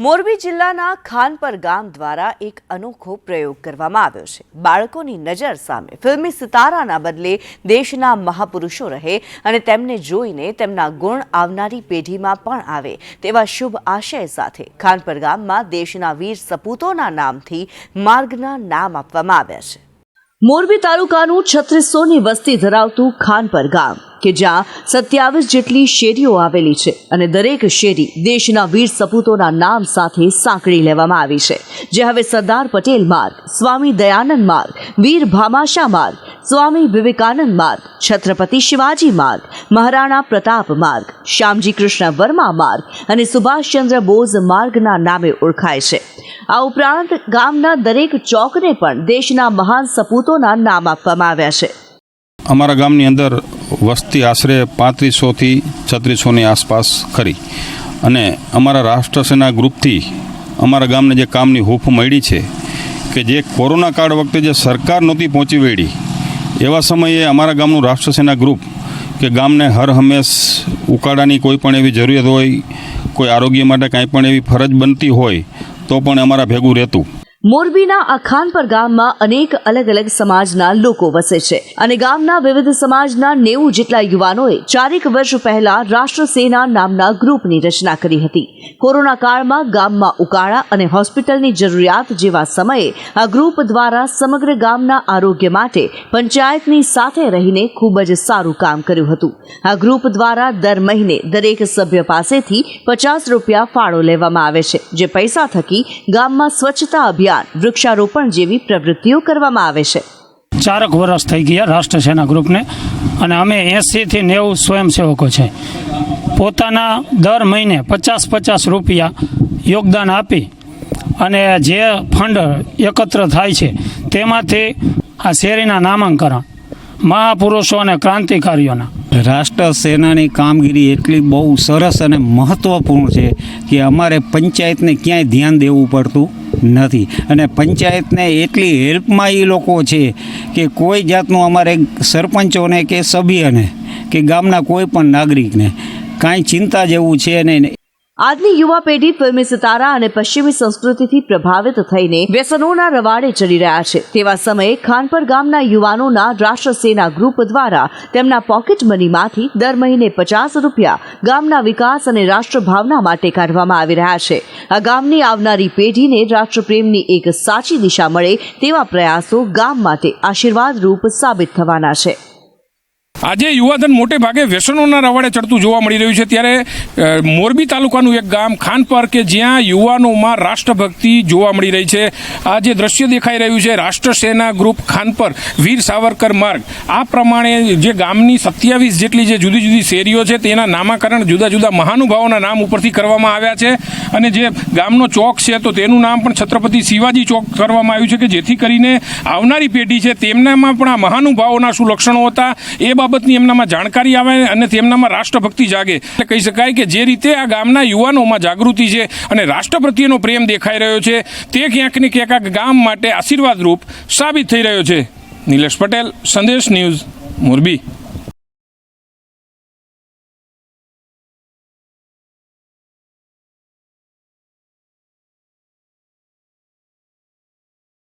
મોરબી જિલ્લાના ખાનપર ગામ દ્વારા એક અનોખો પ્રયોગ કરવામાં આવ્યો છે. બાળકોની નજર સામે ફિલ્મી સિતારાના બદલે દેશના મહાપુરુષો રહે અને તેમને જોઈને તેમના ગુણ આવનારી પેઢીમાં પણ આવે તેવા શુભ આશય સાથે ખાનપર ગામમાં દેશના વીર સપૂતોના નામથી માર્ગના નામ આપવામાં આવ્યા છે. મોરબી તાલુકાનું છત્રીસોની વસ્તી ધરાવતું ખાનપર ગામ, કે જ્યાં સત્યાવીસ જેટલી શેરીઓ આવેલી છે અને દરેક શેરી દેશના વીર સપૂતોના નામ સાથે સાંકળી લેવામાં આવી છે. જે હવે સરદાર પટેલ માર્ગ, સ્વામી દયાનંદ માર્ગ, વીર ભામાશા માર્ગ સ્વામી વિવેકાનંદ માર્ગ, છત્રપતિ શિવાજી માર્ગ, મહારાણા પ્રતાપ માર્ગ, શ્યામજી કૃષ્ણ વર્મા માર્ગ અને સુભાષચંદ્ર બોઝ માર્ગના નામે ઓળખાય છે. આ ઉપરાંત ગામના દરેક ચોકને પણ દેશના મહાન સપૂતોના નામ આપવામાં આવ્યા છે. અમારા ગામની અંદર વસ્તી આશરે પાંત્રીસોથી છત્રીસોની આસપાસ ખરી. અને અમારા રાષ્ટ્રસેના ગ્રુપથી અમારા ગામને જે કામની હૂફ મળી છે કે જે કોરોના કાળ વખતે જે સરકાર નહોતી પહોંચી વળી એવા સમયે અમારા ગામનું રાષ્ટ્રસેના ગ્રુપ કે ગામને હર હંમેશ ઉકાળાની કોઈ પણ એવી જરૂરિયાત હોય, કોઈ આરોગ્ય માટે કાંઈ પણ એવી ફરજ બનતી હોય, તો પણ અમારા ભેગું રહેતું. મોરબીના આ ખાનપર ગામમાં અનેક અલગ અલગ સમાજના લોકો વસે છે અને ગામના વિવિધ સમાજના નેવું જેટલા યુવાનોએ ચારેક વર્ષ પહેલા રાષ્ટ્ર સેના નામના ગ્રુપની રચના કરી હતી. કોરોના કાળમાં ગામમાં ઉકાળા અને હોસ્પિટલની જરૂરિયાત જેવા સમયે આ ગ્રુપ દ્વારા સમગ્ર ગામના આરોગ્ય માટે પંચાયતની સાથે રહીને ખૂબ જ સારું કામ કર્યું હતું. આ ગ્રુપ દ્વારા દર મહિને દરેક સભ્ય પાસેથી પચાસ રૂપિયા ફાળો લેવામાં આવે છે, જે પૈસા થકી ગામમાં સ્વચ્છતા અભિયાન વૃક્ષારોપણ જેવી પ્રવૃત્તિઓ કરવામાં આવે છે. ચારક વર્ષ થઈ ગયા રાષ્ટ્ર સેના ગ્રુપને અને અમે એંસીથી નેવું સ્વયંસેવકો છે. પોતાના દર મહિને પચાસ પચાસ રૂપિયા યોગદાન આપી અને જે ફંડ એકત્ર થાય છે તેમાંથી આ શેરીના નામાંકરણ મહાપુરુષો અને ક્રાંતિકારીઓના. રાષ્ટ્ર સેનાની કામગીરી એટલી બહુ સરસ અને મહત્ત્વપૂર્ણ છે કે અમારે પંચાયતને ક્યાંય ધ્યાન દેવું પડતું નથી. અને પંચાયતને એટલી હેલ્પમાં એ લોકો છે કે કોઈ જાતનું અમારે સરપંચોને કે સભ્યને કે ગામના કોઈ પણ નાગરિકને કાંઈ ચિંતા જેવું છે નહીં. આજની યુવા પેઢી ફિલ્મી સિતારા અને પશ્ચિમી સંસ્કૃતિથી પ્રભાવિત થઈને વ્યસનોના રવાડે ચડી રહ્યા છે. તેવા સમયે ખાનપર ગામના યુવાનોના રાષ્ટ્ર સેના ગ્રુપ દ્વારા તેમના પોકેટ મનીમાંથી દર મહિને પચાસ રૂપિયા ગામના વિકાસ અને રાષ્ટ્રભાવના માટે કાઢવામાં આવી રહ્યા છે. આ ગામની આવનારી પેઢીને રાષ્ટ્રપ્રેમની એક સાચી દિશા મળે તેવા પ્રયાસો ગામ માટે આશીર્વાદરૂપ સાબિત થવાના છે. આજે યુવાધન મોટે ભાગે વ્યસનોના રવાડે ચડતું જોવા મળી રહ્યું છે ત્યારે મોરબી તાલુકાનું એક ગામ ખાનપર કે જ્યાં યુવાનોમાં રાષ્ટ્રભક્તિ જોવા મળી રહી છે. આ જે દ્રશ્ય દેખાઈ રહ્યું છે રાષ્ટ્ર સેના ગ્રુપ ખાનપર વીર સાવરકર માર્ગ. આ પ્રમાણે જે ગામની સત્યાવીસ જેટલી જે જુદી જુદી શેરીઓ છે, તેના નામાકરણ જુદા જુદા મહાનુભાવોના નામ ઉપરથી કરવામાં આવ્યા છે. અને જે ગામનો ચોક છે, તો તેનું નામ પણ છત્રપતિ શિવાજી ચોક કરવામાં આવ્યું છે કે જેથી કરીને આવનારી પેઢી છે, તેમનામાં પણ આ મહાનુભાવોના શું લક્ષણો હતા, એ બાબતની એમનામાં જાણકારી આવે અને તેમનામાં રાષ્ટ્રભક્તિ જાગે. એટલે કહી શકાય કે જે રીતે આ ગામના યુવાનોમાં જાગૃતિ છે અને રાષ્ટ્ર પ્રત્યેનો પ્રેમ દેખાઈ રહ્યો છે, તે ક્યાંક ને ક્યાંક ગામ માટે આશીર્વાદરૂપ સાબિત થઈ રહ્યો છે. નિલેશ પટેલ, સંદેશ ન્યૂઝ, મોરબી.